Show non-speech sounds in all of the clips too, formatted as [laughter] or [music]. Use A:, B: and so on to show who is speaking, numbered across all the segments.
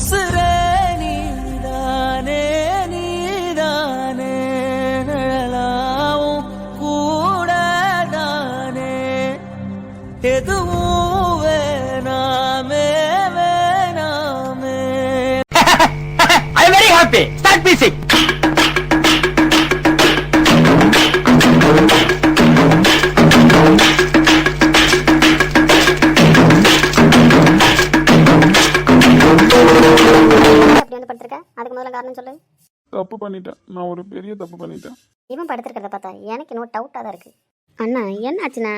A: உசுரே நீதானே நீதானே நிழலாவும் கூடதானே எதுவும் வேணாமே வேணாமே
B: I [laughs] am very happy start music
C: தப்பு பண்ணிட்டேன்.
D: இவன் படுத்திருக்கிறத பார்த்தா எனக்கு இன்னும் டவுட்டாக தான் இருக்கு. அண்ணா என்ன ஆச்சுண்ணா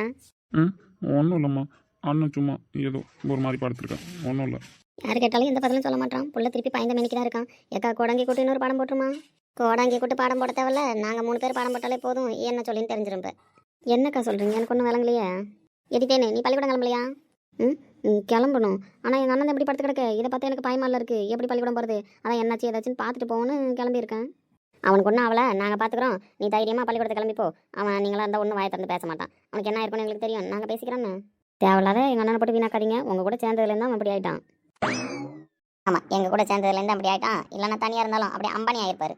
C: ம் ஒன்றும் இல்லைம்மா. அண்ணன் சும்மா ஏதோ ஒரு மாதிரி படுத்துருக்கேன். ஒன்றும் இல்லை.
D: யார் கேட்டாலும் எந்த பதிலும் சொல்ல மாட்டான். புள்ள திருப்பி பயந்த மணிக்கு தான் இருக்கான். ஏக்கா கோடங்கி கூட்டு இன்னொரு பாடம் போட்டுருமா? கோடாங்கி கூட்டு பாடம் போட தேவையில்ல. நாங்கள் மூணு பேர் பாடம் போட்டாலே போதும். என்ன சொல்லின்னு தெரிஞ்சிரும் இப்ப. என்னக்கா சொல்கிறீங்க எனக்கு ஒன்றும் விளங்கலையே. எடித்தேனே நீ பள்ளிக்கூடம் கிளம்பலையா? ம் ம், கிளம்பணும். ஆனால் எங்கள் அண்ணன் எப்படி படுத்து கிடக்க? இதை பார்த்தா எனக்கு பயமால இருக்கு. எப்படி பள்ளிக்கூடம் போகிறது அதான் என்னாச்சு ஏதாச்சுன்னு பார்த்துட்டு போகணும்னு கிளம்பியிருக்கேன். அவனுக்கு ஒன்றும் அவளை நாங்கள் பார்த்துக்குறோம் நீ தைரியமாக பள்ளிக்கூடத்தை கிளம்பிப்போ. அவன் நீங்களாக இருந்தால் ஒன்றும் வாயை திறந்து பேச மாட்டான். அவனுக்கு என்ன இருக்குன்னு எங்களுக்கு தெரியும். நாங்கள் பேசிக்கிறோன்னு தேவையில்லாத எங்கள் அண்ணனை போட்டு வீணாக்காதீங்க. உங்கள் கூட சேர்ந்ததுலேருந்து அவன் அப்படி ஆயிட்டான். ஆமாம் எங்கள் கூட சேர்ந்ததுலேருந்து அப்படி ஆகிட்டான் இல்லைன்னா தனியாக இருந்தாலும் அப்படியே அம்பானி ஆயிருப்பாரு.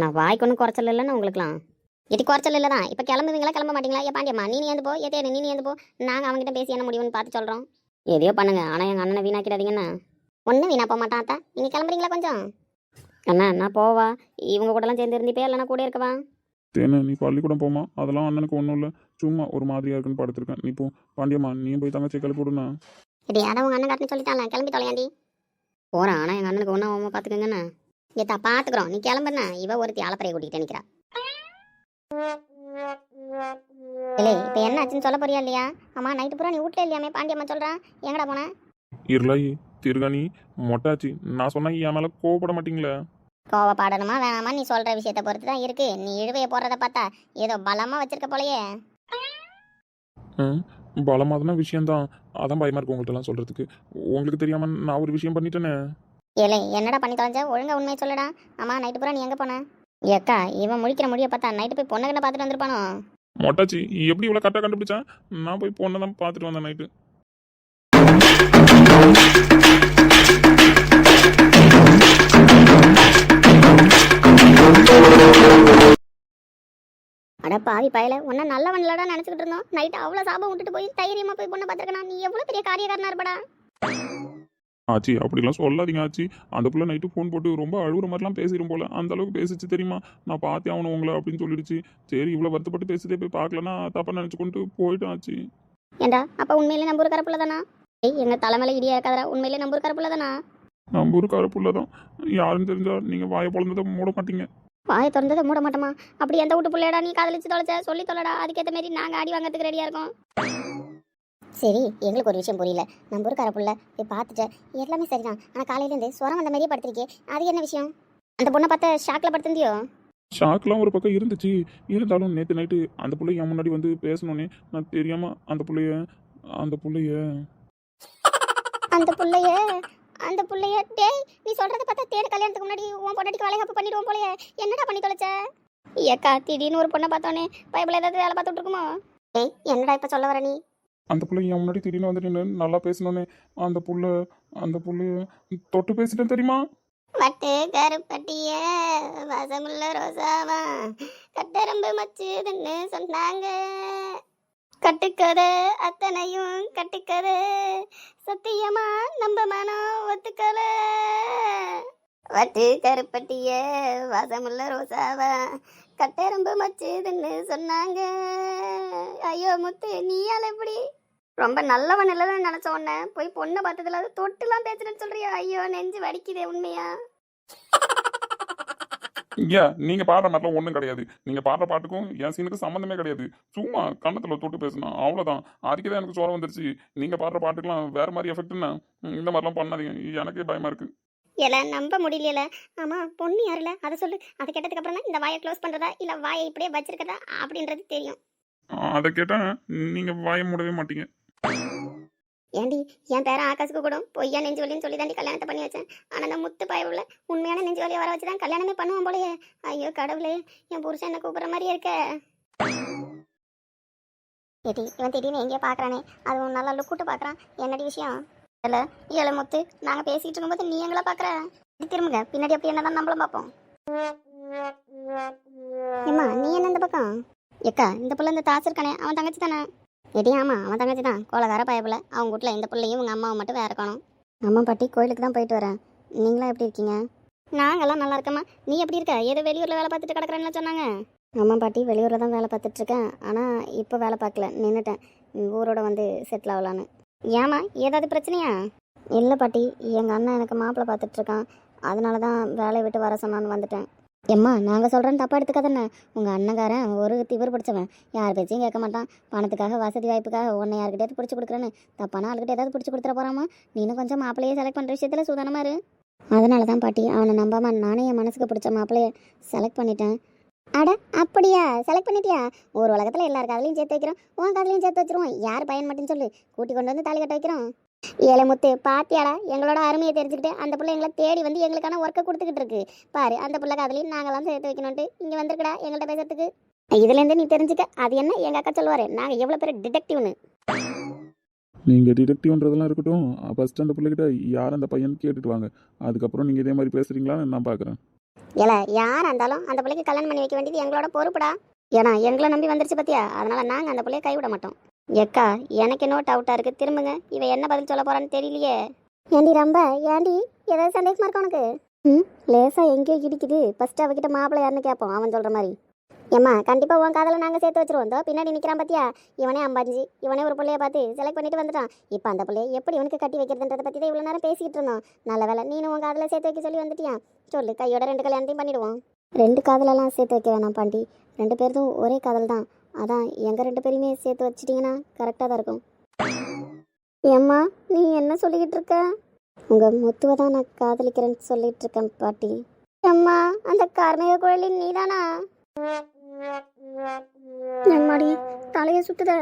D: நான் வாய்க்கு ஒன்றும் குறைச்சல் இல்லைன்னு உங்களுக்குலாம் இது குறைச்சல் இல்லை தான் இப்போ கிளம்புவீங்களா கிளம்ப மாட்டீங்களா? ஏ பாண்டியம்மா நீ ஏந்து போ. ஏ நீ ஏந்து போ. நாங்கள் அவங்ககிட்ட பேசி என்ன முடியும்னு பார்த்து சொல்கிறோம் எதையோ பண்ணுங்க. ஆனால் எங்கள் அண்ணனை வீணாக்கிடாதீங்கண்ணா ஒன்றும் வீணா போக மாட்டான் அத்தா. நீங்கள் கிளம்புறீங்களா கொஞ்சம்? அண்ணா நான் போவா. இவங்க கூடலாம் சேர்ந்து இருந்திப்பே இல்லைனா கூட இருக்கவா?
C: தேனே நீ பள்ளிக்கூடம் போமா அதெல்லாம் அண்ணனுக்கு ஒன்றும் இல்லை. சும்மா ஒரு மாதிரியா இருக்குன்னு படுத்திருக்கேன். நீ போ. பாண்டியம்மா நீயும் போய் தங்கச்சி கிளப்பி விடுண்ணா.
D: இது அதான் உங்கள் அண்ணன் காட்டுன்னு சொல்லிட்டாங்களா கிளம்பி தொலையாண்டி. போகிறேன் ஆனால் எங்கள் அண்ணனுக்கு ஒன்றும் ஆகாம பார்த்துக்கங்கண்ணா ஏத்தா பார்த்துக்குறோம் நீ கிளம்புண்ணா. இவ ஒருத்தி ஆலப்பறையை கூட்டிகிட்டு நிற்கிறா இல்லை இப்போ என்ன ஆச்சுன்னு சொல்ல போறியா இல்லையா? அம்மா நைட்டு பூரா நீ வீட்டில் இல்லையாமே? பாண்டியம்மா சொல்கிறான் எங்கடா போன?
C: இருளாயி திருகாணி மொட்டாச்சி. நான் சொன்னா என் மேலே கோவப்பட மாட்டீங்களே?
D: கோவப்பாடணுமா வேணாமா? நீ சொல்கிற விஷயத்தை பொறுத்து தான் இருக்கு. நீ இழுவையை போடுறத பார்த்தா ஏதோ பலமாக வச்சிருக்க போலயே.
C: ம் பலமாதன விஷயம்தான். அதான் பயமா இருக்கு உங்கள்கிட்டலாம் சொல்றதுக்கு. உங்களுக்கு தெரியாம நான் ஒரு விஷயம் பண்ணிட்டேனே.
D: ஏலே என்னடா பண்ணி தொலைஞ்ச? ஒழுங்கா உண்மையை சொல்லுடா. அம்மா நைட்டு பூரா நீ எங்கே போன? ஏக்கா இவன் முழிக்கிற முடிய பார்த்தா நைட்டு போய் பொண்ணு பார்த்துட்டு வந்திருப்பானோ?
C: மொட்டாச்சி எப்படி இவ்வளோ கரெக்டாக கண்டுபிடிச்சேன்? நான் போய் பொண்ணை தான் பார்த்துட்டு வந்தேன் நைட்டு.
D: அட பாவி பயல உன்ன நல்லவன் இல்லடா நினச்சிக்கிட்டு இருந்தோம். நைட்டு அவ்வளோ சாபம் விட்டுட்டு போய் தைரியமா போய் பொண்ணை பார்த்துருக்கா நீ எவ்வளோ பெரிய காரியக்காரனா இருப்படா?
C: ஆச்சி அப்படிலாம் சொல்லாதீங்க ஆச்சி. அந்த புள்ள நைட்டு ஃபோன் போட்டு ரொம்ப அழுகுற மாதிரிலாம் பேசிடும் போல. அந்த அளவுக்கு பேசிச்சு தெரியுமா? நான் பார்த்தே அவனு உங்களை அப்படின்னு சொல்லிடுச்சு. சரி இவ்வளோ வருத்தப்பட்டு பேசுதே போய் பார்க்கலன்னா தப்பா நினச்சி கொண்டு போயிட்டான் ஆச்சி.
D: ஏண்டா அப்ப உண்மையிலே நம்பூர் கரப்புல தானா? ஏய் எங்க தலைமையில இடியா இருக்காதடா. உண்மையிலே நம்பூர் கரப்புல தானா?
C: நம்ம ஊருக்கார புள்ள தான். யாருன்னு தெரிஞ்சா நீங்கள் வாயை பொழந்ததை மூட மாட்டீங்க.
D: வாயை திறந்ததை மூட மாட்டோமா? அப்படி எந்த வீட்டு பிள்ளையடா நீ காதலிச்சு தொலைச்ச? சொல்லி தொலைடா. அதுக்கேற்ற மாதிரி நாங்கள் அடி வாங்கிறதுக்கு ரெடியாக இருக்கோம். சரி எங்களுக்கு ஒரு விஷயம் புரியல. நம்ம ஊருக்கார புள்ள போய் பார்த்துட்டேன் எல்லாமே சரிதான். ஆனால் காலையிலேருந்து ஸ்வரம் வந்த மாதிரியே படுத்திருக்கே அது என்ன விஷயம்? அந்த பொண்ணை பார்த்த ஷாக்கில் படுத்திருந்தியோ?
C: ஷாக்லாம் ஒரு பக்கம் இருந்துச்சு. இருந்தாலும் நேற்று நைட்டு அந்த புள்ள என் முன்னாடி வந்து பேசணுன்னே நான் தெரியாம அந்த புள்ளைய அந்த புள்ளைய
D: அந்த புள்ளைய அந்த புள்ளைய டேய் நீ சொல்றத பார்த்தா தேடு கல்யாணத்துக்கு முன்னாடி உன் பொண்டாட்டிக்கு வளைகாப்பு பண்ணிடுவோம் போலயே. என்னடா பண்ணி தொலைச்ச? ஏக்கா திடீர்னு ஒரு பொண்ணை பார்த்தோன்னே பைபிள் ஏதாவது வேலை பார்த்துட்டு இருக்குமோ? டேய் என்னடா இப்போ சொல்ல வர நீ?
C: அந்த புள்ள என் முன்னாடி திடீர்னு வந்து நல்லா பேசணுன்னே அந்த புள்ள அந்த புள்ளைய தொட்டு பேசிட்டேன் தெரியுமா?
D: வட்டு கருப்பட்டிய வசமுள்ள ரோசாவா கட்டரம்பு மச்சுதுன்னு சொன்னாங்க. கட்டுக்கதை அத்தனையும் கட்டுக்கதை சத்தியமா நம்ம மனம் ஒத்துக்கல. வட்டு கருப்பட்டிய வசமுள்ள ரோசாவா கட்டெரும்பு மச்சுதுன்னு சொன்னாங்க. ஐயோ முத்து நீயால எப்படி ரொம்ப நல்லவன் இல்லைன்னு நினைச்ச உடனே போய் பொண்ணை பார்த்ததுல அது தொட்டுலாம் பேசுறேன்னு சொல்றியா? ஐயோ நெஞ்சு வடிக்குதே உண்மையா?
C: ஐயா நீங்க பாடுற மாதிரிலாம் ஒன்றும் கிடையாது. நீங்க பாடுற பாட்டுக்கும் என் சீனுக்கு சம்மந்தமே கிடையாது. சும்மா கன்னத்துல தொட்டு பேசணும் அவ்வளவுதான். அதுக்கு தான் எனக்கு சோரம் வந்துருச்சு. நீங்க பாடுற பாட்டுக்கெல்லாம் வேற மாதிரி எஃபெக்ட்னா இந்த மாதிரிலாம் பண்ணாதீங்க. எனக்கே பயமா இருக்கு.
D: இல்ல நம்ப முடியல ஆமா பொண்ணு யாருல அதை சொல்லு. அதை கேட்டதுக்கு அப்புறம் தான் இந்த வாயை க்ளோஸ் பண்றதா? இல்ல வாயை இப்படியே வச்சிருக்கதா அப்படின்றது தெரியும்.
C: அதை கேட்டா நீங்க வாய மூடவே மாட்டீங்க.
D: ஏண்டி என் பேரன் ஆகாசுக்கு கூட பொய்யா நெஞ்சு வலின்னு சொல்லி தாண்டி கல்யாணத்தை பண்ணி வச்சேன். ஆனா அந்த முத்து பயவுல உண்மையான நெஞ்சு வலியை வர வச்சு தான் கல்யாணமே பண்ணுவோம் போலயே. ஐயோ கடவுளே என் புருஷன் என்ன கூப்பிடுற மாதிரியே இருக்க. எடி இவன் திடீர்னு எங்கேயோ பார்க்குறானே அது நல்லா லுக்குட்டு பார்க்குறான் என்னடி விஷயம்? இல்லை ஏழை முத்து நாங்க பேசிட்டு இருக்கும்போது நீ எங்களா பார்க்குற இப்படி திரும்புங்க. பின்னாடி அப்படி என்னதான் நம்மளும் பார்ப்போம் ஏம்மா நீ என்ன இந்த பக்கம்? எக்கா இந்த பிள்ளை இந்த தாசு இருக்கானே அவன் தங்கச்சி தானே? எடி ஆமா அவன் தங்கச்சி தான். கோலகார பயப்புல அவங்க வீட்ல இந்த பிள்ளையும் உங்க அம்மாவும் மட்டும் வேற இருக்கணும் அம்மா பாட்டி கோயிலுக்கு தான் போயிட்டு வரேன். நீங்களாம் எப்படி இருக்கீங்க? நாங்கெல்லாம் நல்லா இருக்கம்மா. நீ எப்படி இருக்க? ஏதோ வெளியூர்ல வேலை பார்த்துட்டு கிடக்குறேன்னு சொன்னாங்க. அம்மா பாட்டி வெளியூரில் தான் வேலை பார்த்துட்டு இருக்கேன். ஆனால் இப்போ வேலை பார்க்கல. நின்றுட்டேன் ஊரோட வந்து செட்டில் ஆகலான்னு. ஏமா ஏதாவது பிரச்சனையா? இல்லை பாட்டி. எங்கள் அண்ணன் எனக்கு மாப்பிள்ளை பார்த்துட்டு இருக்கான். அதனால தான் வேலையை விட்டு வர சொன்னான்னு வந்துட்டேன். எம்மா நாங்கள் சொல்கிறேன்னு தப்பாக எடுத்துக்காதண்ணே. உங்கள் அண்ணங்காரன் ஒரு திவர் பிடிச்சவன். யார் பேச்சையும் கேட்க மாட்டான். பணத்துக்காக வசதி வாய்ப்புக்காக உன்னை யார்கிட்டயாவது பிடிச்சி கொடுக்குறேன்னு. தப்பான அவள்கிட்ட ஏதாவது பிடிச்சி கொடுத்துட போகிறாமா நீனும் கொஞ்சம் மாப்பிள்ளையே செலக்ட் பண்ணுற விஷயத்தில் சூதானமா இரு. அதனால தான் பாட்டி அவனை நம்பாம நானே என் மனசுக்கு பிடிச்ச மாப்பிள்ளைய செலக்ட் பண்ணிட்டேன். அட அப்படியா? செலக்ட் பண்ணிட்டியா? ஒரு உலகத்தில் எல்லார் காதலையும் சேர்த்து வைக்கிறோம். உன் காதலையும் சேர்த்து வச்சிருவோம். யார் பையன் மட்டும் சொல்லு. கூட்டி கொண்டு வந்து தாலி கட்ட வைக்கிறோம். ஏழை முத்து பாத்தியாடா எங்களோட அருமையை தெரிஞ்சுக்கிட்டு அந்த புள்ள எங்களை தேடி வந்து எங்களுக்கான ஒர்க்கை கொடுத்துக்கிட்டு இருக்கு. பாரு அந்த புள்ள காதலையும் நாங்களாம் சேர்த்து வைக்கணும்ட்டு இங்கே வந்திருக்கடா எங்கள்கிட்ட பேசுறதுக்கு. இதுலேருந்து நீ தெரிஞ்சுக்க அது என்ன எங்கள் அக்கா சொல்லுவார் நாங்கள் எவ்வளோ பேர் டிடெக்டிவ்னு
C: நீங்கள் டிடெக்டிவ்ன்றதெல்லாம் இருக்கட்டும் ஃபஸ்ட்டு அந்த பிள்ளைகிட்ட யார் அந்த பையன் கேட்டுட்டு வாங்க. அதுக்கப்புறம் நீங்கள் இதே மாதிரி பேசுகிறீங்களான்னு நான் பார்க்குறேன்
D: ஏல யாரா இருந்தாலும் அந்த பிள்ளைக்கு கல்யாணம் பண்ணி வைக்க வேண்டியது எங்களோட பொறுப்புடா. ஏன்னா எங்களை நம்பி வந்துருச்சு பத்தியா? அதனால நாங்க அந்த பிள்ளைய கைவிட மாட்டோம். எக்கா எனக்கு என்ன டவுட்டா இருக்கு. திரும்புங்க. இவ என்ன பதில் சொல்ல போறான்னு தெரியலையே. ஏண்டி ரொம்ப ஏண்டி? ஏதாவது சந்தேகமா இருக்கு உனக்கு? ம்? லேசா எங்கேயோ இடிக்குது. ஃபர்ஸ்ட் அவகிட்ட மாப்பிள்ளை யாருன்னு கேட்போம் அவன் சொல்ற மாதிரி. ஏம்மா கண்டிப்பா உன் காதல நாங்க சேர்த்து வச்சிருவோம். இதோ பின்னாடி நிக்கிறான் பாத்தியா? இவனே அம்பாஞ்சி. இவனே ஒரு பிள்ளைய பார்த்து செலக்ட் பண்ணிட்டு வந்துட்டான். இப்போ அந்த பிள்ளைய எப்படி இவனுக்கு கட்டி வைக்கிறதுன்றத பத்தி தான் இவ்வளவு நேரம் பேசிட்டு இருந்தோம். நல்ல வேலை நீனும் உன் காதல சேர்த்து வைக்க சொல்லி வந்துட்டியா? சொல்லு கையோட ரெண்டு கல்யாணத்தையும் பண்ணிடுவோம். ரெண்டு காதலெல்லாம் சேர்த்து வைக்க வேணாம் பாண்டி. ரெண்டு பேர்தும் ஒரே காதல் தான் அதான் எங்கள் ரெண்டு பேரையுமே சேர்த்து வச்சிட்டிங்கன்னா கரெக்டாக தான் இருக்கும். ஏம்மா நீ என்ன சொல்லிக்கிட்டு இருக்க? உங்கள் முத்துவை தான் நான் காதலிக்கிறேன்னு சொல்லிட்டு இருக்கேன் பாட்டி. அம்மா அந்த கார்மிக குழலி நீதானா? எம்மாடி தலையை சுத்துத.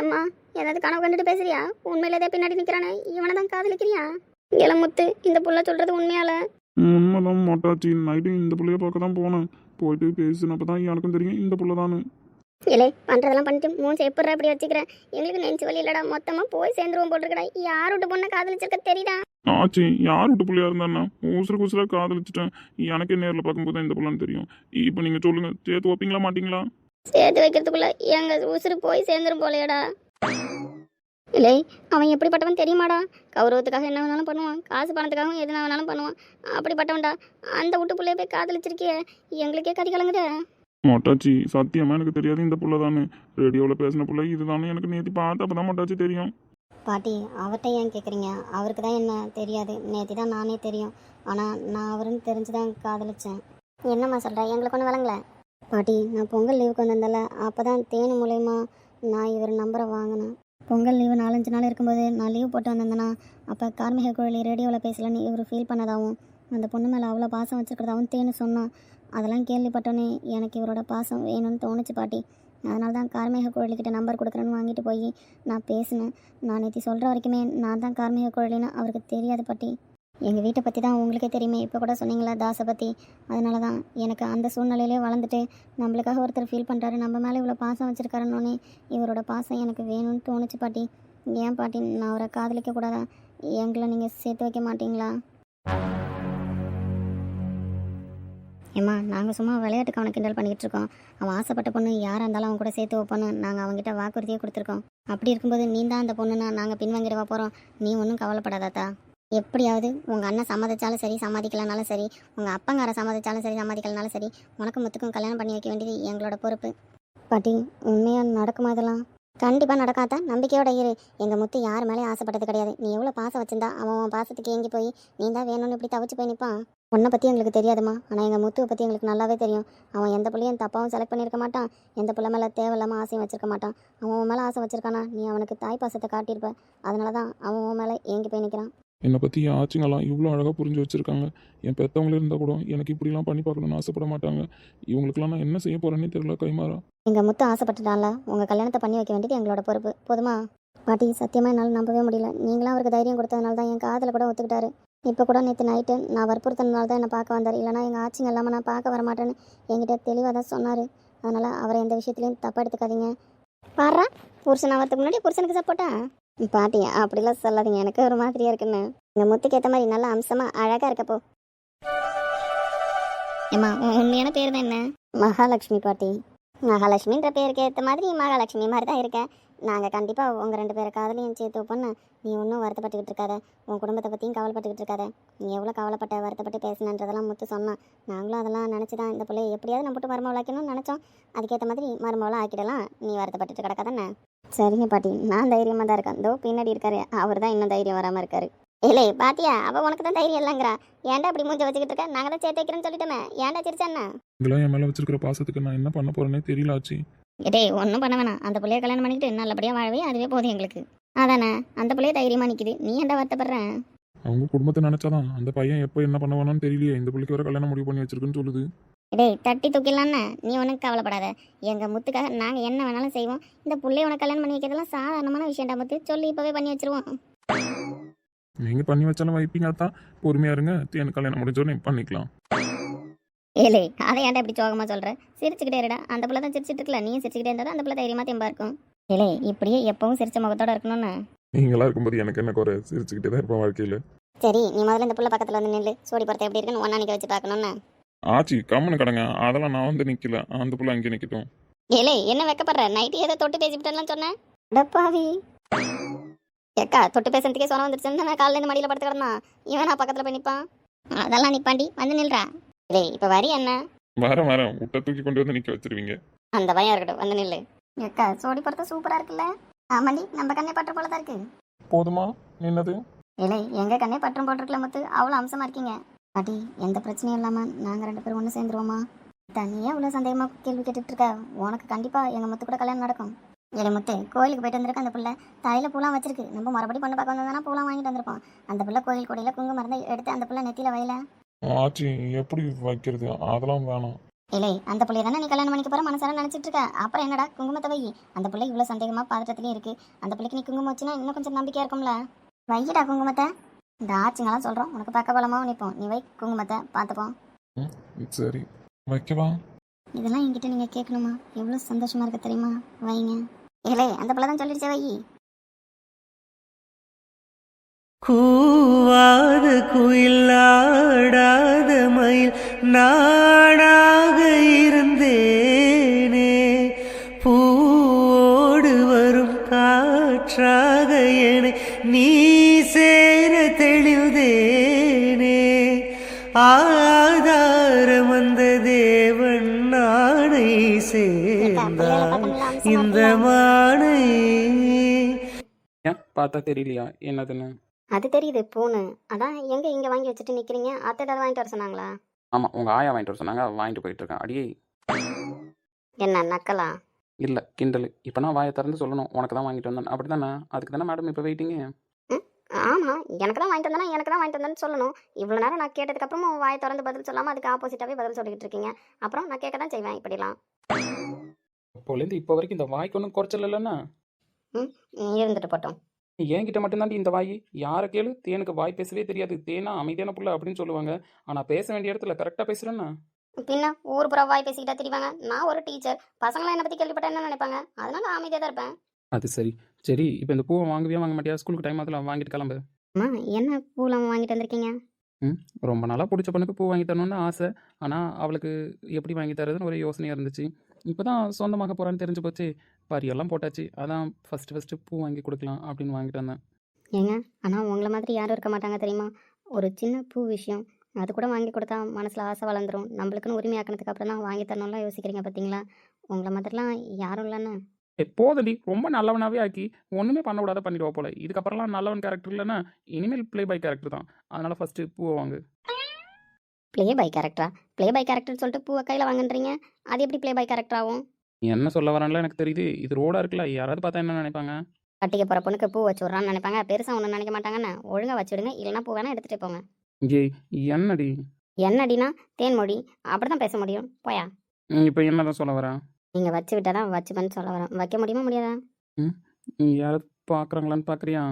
D: எம்மா ஏதாவது கனவு கண்டுட்டு பேசுறியா? உண்மையில ஏதோ பின்னாடி நிக்கிறானே இவனை தான் காதலிக்கிறியா? இளமுத்து இந்த புள்ள சொல்றது உண்மையால?
C: உண்மைதான் மாட்டாச்சி. நைட்டு இந்த பிள்ளைய பார்க்க தான் போனேன். போயிட்டு பேசினப்ப தான் எனக்கும் தெரியும் இந்த பிள்ளை
D: இலே பண்றதெல்லாம் பண்ணிட்டு மூஞ்சி எப்படா இப்படி வச்சுக்கிறேன் எங்களுக்கு நெஞ்சு வலி இல்லடா மொத்தமா போய் சேர்ந்துருவோம் போட்டிருக்கடா. யார் விட்டு பொண்ணை காதலிச்சிருக்க தெரியுதா?
C: ஆச்சு யார் விட்டு பிள்ளையா இருந்தாண்ணா உசுருக்கு உசுரா காதலிச்சிட்டேன். எனக்கே நேரில் பார்க்கும்போது இந்த பிள்ளைன்னு தெரியும். இப்போ நீங்கள் சொல்லுங்கள் சேர்த்து வைப்பீங்களா மாட்டீங்களா?
D: சேர்த்து வைக்கிறதுக்குள்ள எங்க உசுறு போய் சேர்ந்துரும் போலையடா. இல்லை அவன் எப்படிப்பட்டவன் தெரியுமாடா? கௌரவத்துக்காக என்ன வேணாலும் பண்ணுவான். காசு பணத்துக்காகவும் எதுனா வேணாலும் பண்ணுவான். அப்படிப்பட்டவன்டா. அந்த விட்டு பிள்ளைய போய் காதலிச்சிருக்கிய. எங்களுக்கே கதி கலங்குற
C: மொட்டாச்சி சத்தியமாக எனக்கு தெரியாது இந்த புள்ள தானே ரேடியோவில் பேசின புள்ள இதுதானே எனக்கு நேற்று பார்த்து அப்போ தான் மொட்டாச்சி தெரியும்.
D: பாட்டி அவர்கிட்ட ஏன் கேட்குறீங்க அவருக்கு தான் என்ன தெரியாது. நேற்று தான் நானே தெரியும். ஆனால் நான் அவருன்னு தெரிஞ்சு தான் காதலிச்சேன். என்னம்மா சொல்கிறேன் எங்களுக்கு ஒன்றும் விளங்கல. பாட்டி நான் பொங்கல் லீவுக்கு வந்திருந்தேன்ல அப்போ தான் தேனி மூலயமா நான் இவர் நம்பரை வாங்கினேன். பொங்கல் லீவு நாலஞ்சு நாள் இருக்கும்போது நான் லீவ் போட்டு வந்திருந்தேன்னா அப்போ கார்மிக குழலி ரேடியோவில் பேசலன்னு இவர் ஃபீல் பண்ணதாகவும் அந்த பொண்ணு மேலே அவ்வளோ பாசம் வச்சுருக்கிறதாவும் தேனு சொன்னான். அதெல்லாம் கேள்விப்பட்டோன்னே எனக்கு இவரோட பாசம் வேணும்னு தோணுச்சு பாட்டி. அதனால தான் கார்மேக குழலிக்கிட்ட நம்பர் கொடுக்குறேன்னு வாங்கிட்டு போய் நான் பேசினேன். நான் நேற்று சொல்கிற வரைக்குமே நான் தான் கார்மிக குழலின்னு அவருக்கு தெரியாது பாட்டி. எங்கள் வீட்டை பற்றி தான் உங்களுக்கே தெரியுமே. இப்போ கூட சொன்னீங்களா தாசை பற்றி அதனால தான் எனக்கு அந்த சூழ்நிலையிலே வளர்ந்துட்டு நம்மளுக்காக ஒருத்தர் ஃபீல் பண்ணுறாரு நம்ம மேலே இவ்வளோ பாசம் வச்சுருக்காருன்னொன்னே இவரோட பாசம் எனக்கு வேணும்னு தோணுச்சு பாட்டி. ஏன் பாட்டி? நான் அவரை காதலிக்க கூடாதா? எங்களை நீங்கள் சேர்த்து வைக்க மாட்டீங்களா? ஏம்மா நாங்கள் சும்மா விளையாட்டுக்கு அவனை கிண்டல் பண்ணிக்கிட்டு இருக்கோம். அவன் ஆசைப்பட்ட பொண்ணு யாராக இருந்தாலும் அவன் கூட சேர்த்து வைப்போன்னு நாங்கள் அவங்ககிட்ட வாக்குறுதியே கொடுத்துருக்கோம். அப்படி இருக்கும்போது நீ தான் அந்த பொண்ணுன்னா நாங்கள் பின்வாங்கிடவா போகிறோம் நீ ஒன்றும் கவலைப்படாதாத்தா எப்படியாவது உங்கள் அண்ணன் சம்மதிச்சாலும் சரி சம்மதிக்கலனாலும் சரி உங்கள் அப்பங்கார சம்மதிச்சாலும் சரி சம்மதிக்கலனாலும் சரி உனக்கு முத்துக்கும் கல்யாணம் பண்ணி வைக்க வேண்டியது எங்களோட பொறுப்பு. பாட்டி உண்மையாக நடக்குமா இதெல்லாம்? கண்டிப்பாக நடக்காதா நம்பிக்கையோட இரு. எங்கள் முத்து யார் மேலே ஆசைப்பட்டது கிடையாது. நீ எவ்வளோ பாசம் வச்சிருந்தா அவன் உன் பாசத்துக்கு ஏங்கி போய் நீ தான் வேணும்னு இப்படி தவிச்சு போய் நிற்பான் உன்னை பற்றி எங்களுக்கு தெரியாதுமா ஆனால் எங்கள் முத்துவை பற்றி எங்களுக்கு நல்லாவே தெரியும். அவன் எந்த பிள்ளையும் தப்பாவும் செலக்ட் பண்ணியிருக்க மாட்டான். எந்த பிள்ளை மேலே தேவையில்லாமல் ஆசையும் வச்சிருக்க மாட்டான். அவன் உன் மேலே ஆசை வச்சிருக்கானா? நீ அவனுக்கு தாய் பாசத்தை காட்டியிருப்ப. அதனால தான் அவன் உன் மேலே ஏங்கி போய் நிற்கிறான்
C: என்னை பற்றி ஆச்சுங்கெல்லாம் இவ்வளோ அழகாக புரிஞ்சு வச்சுருக்காங்க. என் பெற்றவங்களே இருந்தால் கூட எனக்கு இப்படிலாம் பண்ணி பார்க்கணும்னு ஆசைப்பட மாட்டாங்க. இவங்களுக்கெல்லாம் நான் என்ன செய்ய போகிறேன்னே தெரியல கைமாறா.
D: எங்கள் முத்து ஆசைப்பட்டுட்டான்ல. உங்கள் கல்யாணத்தை பண்ணி வைக்க வேண்டியது எங்களோட பொறுப்பு. போதுமா? பாட்டி சத்தியமாக என்னால் நம்பவே முடியல. நீங்களாம் அவருக்கு தைரியம் கொடுத்ததுனால தான் என் காதில் கூட ஒத்துக்கிட்டாரு. இப்போ கூட நேற்று நைட்டு நான் வற்புறுத்தினால தான் என்னை பார்க்க வந்தார். இல்லைனா எங்கள் ஆச்சிங்க இல்லாமல் நான் பார்க்க வர மாட்டேன்னு என்கிட்ட தெளிவாக தான் சொன்னார். அதனால் அவரை எந்த விஷயத்துலையும் தப்பாக எடுத்துக்காதீங்க. பாடுறா புருஷன் ஆகிறதுக்கு முன்னாடி புருஷனுக்கு சப்போட்டா பாட்டி அப்படிலாம் சொல்லாதீங்க. எனக்கு ஒரு மாதிரியாக இருக்குன்னு. எங்கள் முத்துக்கு ஏற்ற மாதிரி நல்லா அம்சமாக அழகாக இருக்கப்போ ஏம்மா உண்மையான பேர் தான் என்ன? மகாலட்சுமி பாட்டி. மகாலட்சுமின்ற பேருக்கு ஏற்ற மாதிரி மகாலட்சுமி மாதிரி தான் இருக்கேன் நாங்கள் கண்டிப்பாக உங்கள் ரெண்டு பேரை காதலையும் சேர்த்து வைப்போன்னு நீ ஒன்றும் வருத்தப்பட்டுக்கிட்டு இருக்காத. உன் குடும்பத்தை பற்றியும் கவலைப்பட்டுக்கிட்டு இருக்காத. நீ எவ்வளோ கவலைப்பட்ட வருத்தப்பட்டு பேசினன்றதெல்லாம் முத்து சொன்னான். நாங்களும் அதெல்லாம் நினச்சி தான் இந்த பிள்ளைய எப்படியாவது நம்ம போட்டு மருமவளை ஆக்கணும்னு நினச்சோம். அதுக்கேற்ற மாதிரி மருமவளை ஆக்கிடலாம். நீ வருத்தப்பட்டுட்டு கிடக்காதானே சரிங்க பாட்டி. நான் தைரியமாக தான் இருக்கேன். தோ பின்னாடி இருக்காரு. அவர் தான் இன்னும் தைரியம் வராமல் இருக்காரு. இல்லை பாத்தியா அவள் உனக்கு தான் தைரியம் இல்லைங்கிறா. ஏன்டா அப்படி மூஞ்ச வச்சுக்கிட்டு இருக்க? நாங்கள் தான் சேர்த்து வைக்கிறேன்னு சொல்லிட்டோமே. ஏன்டா சிரிச்சாண்ணா
C: இதெல்லாம் என் மேலே வச்சிருக்கிற பாசத்துக்கு நான் என்ன பண்ண போறேனே தெரியல ஆச்சி.
D: டேய் ஒன்றும் பண்ண வேணாம். அந்த பிள்ளைய கல்யாணம் பண்ணிக்கிட்டு நல்லபடியாக வாழவே அதுவே போதும் எங்களுக்கு. அதானே அந்த பிள்ளைய தைரியமாக நிற்கிது நீ ஏன்டா வருத்தப்படுறேன்
C: அவங்க குடும்பத்தை நினைச்சாதான் அந்த பையன் எப்போ என்ன பண்ணுவானு தெரியலையே. இந்த பிள்ளைக்கு வர கல்யாணம் முடிவு பண்ணி வச்சிருக்குன்னு சொல்லுது.
D: டேய் தட்டி தூக்கிடலான்னு? நீ ஒன்றும் கவலைப்படாத. எங்கள் முத்துக்காக நாங்கள் என்ன வேணாலும் செய்வோம். இந்த பிள்ளைய உனக்கு கல்யாணம் பண்ணி வைக்கிறதெல்லாம் சாதாரணமான விஷயம்டா முத்து. சொல்லி இப்போவே பண்ணி வச்சிருவோம்.
C: நீங்க பண்ணி வச்சாலும் வைப்பீங்க தான். பொறுமையா இருங்க. எனக்கு கல்யாணம் முடிஞ்சோடனே பண்ணிக்கலாம்.
D: ஏலே அதை ஏன்டா இப்படி சோகமாக சொல்கிற சிரிச்சுக்கிட்டே இருடா. அந்த பிள்ளை தான் சிரிச்சிட்டு இருக்கல நீயும் சிரிச்சுக்கிட்டே இருந்தால் அந்த பிள்ளை தைரியமாக தெம்பா இருக்கும். ஏலே இப்படியே எப்பவும் சிரிச்ச முகத்தோட இருக்கணும்னு.
C: நீங்களா இருக்கும்போது எனக்கு என்ன குறை? சிரிச்சுக்கிட்டே தான் இருப்பேன் வாழ்க்கையில.
D: சரி நீ முதல்ல இந்த புள்ள பக்கத்தில் வந்து நில்லு. சோடி பொறுத்த எப்படி இருக்குன்னு ஒன்றா நிற்க வச்சு பார்க்கணுன்னு
C: ஆச்சி கம்முன்னு கடங்க. அதெல்லாம் நான் வந்து நிக்கல. அந்த புள்ள அங்கே நிக்கட்டும்.
D: ஏலே என்ன வெக்கப்படுற? நைட்டு ஏதோ தொட்டு பேசிவிட்டேன்லாம் சொன்னேன் அடப்பாவி. ஏக்கா தொட்டு பேசுறதுக்கே சொன்ன வந்துருச்சுன்னு நான் காலையில மடியில் படுத்து கிடந்தான். இவன் நான் பக்கத்தில் போய் நிற்பான் அதெல்லாம் நிப்பாண்டி வந்து நில்றா. டேய் இப்போ வரி என்ன?
C: வரேன் வரேன். விட்ட தூக்கி கொண்டு வந்து நிக்க வச்சிருவீங்க.
D: அந்த பையன் இருக்கட்டும் வந்து நில்லு. ஏக்கா சோடி பொறுத்த சூப்பராக இருக்குல்ல? ஆமாண்டி நம்ம கண்ணே பற்ற போல தான் இருக்கு.
C: போதுமா? நின்னது
D: இல்லை எங்க கண்ணே பற்றம் போட்டிருக்கல முத்து? அவ்வளோ அம்சமா இருக்கீங்க. பாட்டி எந்த பிரச்சனையும் இல்லாம நாங்க ரெண்டு பேரும் ஒன்று சேர்ந்துருவோமா? தனியா இவ்வளோ சந்தேகமா கேள்வி கேட்டுட்டு இருக்க. உனக்கு கண்டிப்பா எங்க முத்து கூட கல்யாணம் நடக்கும். இல்லை முத்து கோயிலுக்கு போயிட்டு வந்திருக்க அந்த பிள்ளை. தலையில பூலாம் வச்சிருக்கு. நம்ம மறுபடியும் பொண்ணு பார்க்க வந்ததுனா பூலாம் வாங்கிட்டு வந்திருப்போம் அந்த பிள்ளை கோயில் கொடையில குங்குமம் மருந்து எடுத்து அந்த பிள்ளை நெத்தியில வயல.
C: ஆச்சி எப்படி வைக்கிறது? அதெல்லாம் வேணாம்.
D: இல்லை அந்த பிள்ளைய தானே நீ கல்யாணம் பண்ணிக்க போற மனசார நினைச்சிட்டு இருக்க? அப்புறம் என்னடா குங்குமத்தை வை? அந்த பிள்ளை இவ்வளோ சந்தேகமா பாதட்டத்திலே இருக்கு. அந்த பிள்ளைக்கு நீ குங்குமம் வச்சுனா இன்னும் கொஞ்சம் நம்பிக்கையா இருக்கும்ல? வையடா குங்குமத்தை. இந்த ஆச்சுங்கெல்லாம் சொல்றோம் உனக்கு பக்க பலமாவும் நிற்போம் நீ வை குங்குமத்தை பார்த்துப்போம்
C: சரி. வைக்கவா?
D: இதெல்லாம் என்கிட்ட நீங்க கேட்கணுமா? எவ்வளவு சந்தோஷமா இருக்கு தெரியுமா? வைங்க. ஏலே அந்த பிள்ளை தான் சொல்லிடுச்சே வை
A: கூவாத குயிலாடாத மயில் நாடாக இருந்தேனே. பூவோடு வரும் காற்றாக என நீ சேர தெளிந்தேனே ஆதாரம் வந்த தேவன் நாணை சேர்ந்தார். இந்த
E: ஏன் பார்த்தா தெரியலையா? என்னதுன்னு?
D: அது தெரியுது பூனு. அதான் எங்க இங்க வாங்கி வச்சுட்டு நிக்கிறீங்க? அத்தை ஏதாவது வாங்கிட்டு வர சொன்னாங்களா?
E: ஆமாம் உங்கள் ஆயா வாங்கிட்டு வர சொன்னாங்க. வாங்கிட்டு போயிட்டு இருக்கேன். அடியே.
D: என்ன நக்கலா?
E: இல்லை கிண்டல். இப்போ நான் வாயை திறந்து சொல்லணும். உனக்கு தான் வாங்கிட்டு வந்தேன். அப்படி தானே அதுக்கு தானே மேடம் இப்போ வெயிட்டிங்க
D: ஆமா. எனக்கு தான் வாங்கிட்டு வந்தேன்னா எனக்கு தான் வாங்கிட்டு வந்தேன்னு சொல்லணும். இவ்வளவு நேரம் நான் கேட்டதுக்கு அப்புறமும் வாயை திறந்து பதில் சொல்லாம அதுக்கு ஆப்போசிட்டாவே பதில் சொல்லிட்டு இருக்கீங்க. அப்புறம் நான் கேட்க தான் செய்வேன் இப்படிலாம்.
E: அப்போலேருந்து இப்போ வரைக்கும் இந்த வாய்க்கு ஒன்றும் குறைச்சல் இல்லைன்னா?
D: ம், இருந்துட்டு போட்டோம்.
E: என்கிட்ட மட்டும்தாண்டி இந்த வாய். யாரை கேளு? தேனுக்கு வாய் பேசவே தெரியாது. தேனா அமைதியான புள்ள அப்படின்னு சொல்லுவாங்க. ஆனால் பேச வேண்டிய இடத்துல கரெக்டாக பேசுகிறேன்னா
D: பின்ன ஊர் புறா வாய் பேசிக்கிட்டா தெரிவாங்க நான் ஒரு டீச்சர் பசங்களாம் என்னை பத்தி கேள்விப்பட்ட என்ன நினைப்பாங்க? அதனால அமைதியா தான் இருப்பேன்.
E: அது சரி. சரி இப்போ இந்த பூவை வாங்கவே வாங்க மாட்டியா? ஸ்கூலுக்கு டைம் அதில் வாங்கிட்டு கிளம்பு.
D: அம்மா என்ன பூலாம் வாங்கிட்டு வந்திருக்கீங்க?
E: ரொம்ப நாளாக பிடிச்ச பொண்ணுக்கு பூ வாங்கி தரணும்னு ஆசை. ஆனால் அவளுக்கு எப்படி வாங்கி தரதுன்னு ஒரு யோசனையாக இருந்துச்சு. இப்போ தான் சொந்தமாக போகிறான்னு தெரிஞ்சு போச்சு. பரியெல்லாம் போட்டாச்சு. அதான் ஃபஸ்ட்டு ஃபஸ்ட்டு பூ வாங்கி கொடுக்கலாம் அப்படின்னு வாங்கிட்டு வந்தேன்.
D: ஏங்க ஆனால் உங்களை மாதிரி யாரும் இருக்க மாட்டாங்க தெரியுமா? ஒரு சின்ன பூ விஷயம் அது கூட வாங்கி கொடுத்தா மனசில் ஆசை வளர்ந்துரும். நம்மளுக்குன்னு உரிமையாக்கினதுக்கு அப்புறம் தான் வாங்கி தரணும்லாம் யோசிக்கிறீங்க பார்த்தீங்களா உங்களை மாதிரிலாம் யாரும் இல்லைன்னு.
E: போதடி. ரொம்ப நல்லவனாகவே ஆக்கி ஒன்றுமே பண்ண விடாத பண்ணிடுவா போல. இதுக்கப்புறம்லாம் நல்லவன் கேரக்டர் இல்லைன்னா இனிமேல் ப்ளே பை கேரக்டர் தான். அதனால் ஃபஸ்ட்டு பூவை வாங்கு.
D: ப்ளே பை கேரக்டரா ப்ளே பை கேரக்டர் சொல்லிட்டு பூவை கையில் வாங்குன்றீங்க. அது எப்படி ப்ளே பை கேரக்டர் ஆகும்?
E: நீ என்ன சொல்ல வரான்ல எனக்கு தெரியுது. இது ரோடாக இருக்குல்ல யாராவது பார்த்தா என்ன நினைப்பாங்க?
D: கட்டிக்க போகிற பொண்ணுக்கு பூ வச்சு விட்றான்னு நினைப்பாங்க. பெருசாக ஒன்றும் நினைக்க மாட்டாங்கன்னு. ஒழுங்காக வச்சுடுங்க. இல்லைன்னா பூ வேணால் எடுத்துகிட்டு போங்க.
E: ஏய் என்னடி?
D: என்னடினா தேன்மொழி. அப்படி தான் பேச முடியும். போயா?
E: இப்போ என்னதான் சொல்ல வரேன்
D: நீங்கள் வச்சு விட்டா தான் வச்சுப்பேன்னு சொல்ல வரேன் வைக்க முடியுமா முடியாதா?
E: யாராவது பார்க்குறாங்களான்னு பார்க்குறியா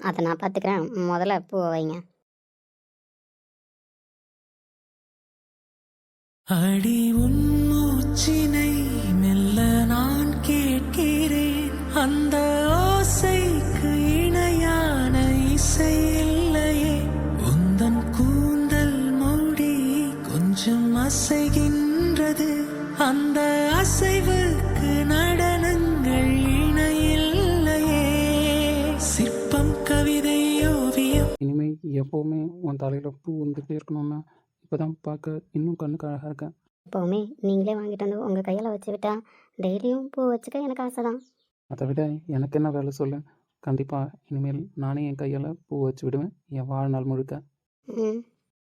D: அதை நான் பார்த்துக்கிறேன் முதல்ல பூவை வைங்க.
A: அடி உன் மூச்சினை மெல்ல நான் கேட்கிறேன். அந்த ஆசைக்கு இணையான இசை இல்லையே. உந்தன் கூந்தல் மூடி கொஞ்சம் அசைகின்றது. அந்த அசைவுக்கு நடனங்கள் இணையில்லையே. சிற்பம் கவிதை ஓவியம்.
E: இனிமே எப்பவுமே உன் தலையில பூ வந்துட்டே இருக்கணும்னா இப்போ தான் பார்க்க இன்னும் கண்ணுக்கு அழகாக இருக்கேன்.
D: எப்போவுமே நீங்களே வாங்கிட்டு வந்து உங்கள் கையில் வச்சு விட்டா டெய்லியும் பூ வச்சுக்க எனக்கு ஆசை தான்
E: அதை விட எனக்கு என்ன வேலை சொல்லு. கண்டிப்பாக இனிமேல் நானே என் கையால் பூ வச்சு விடுவேன். என் வாழ்நாள் முழுக்க.
D: ம்.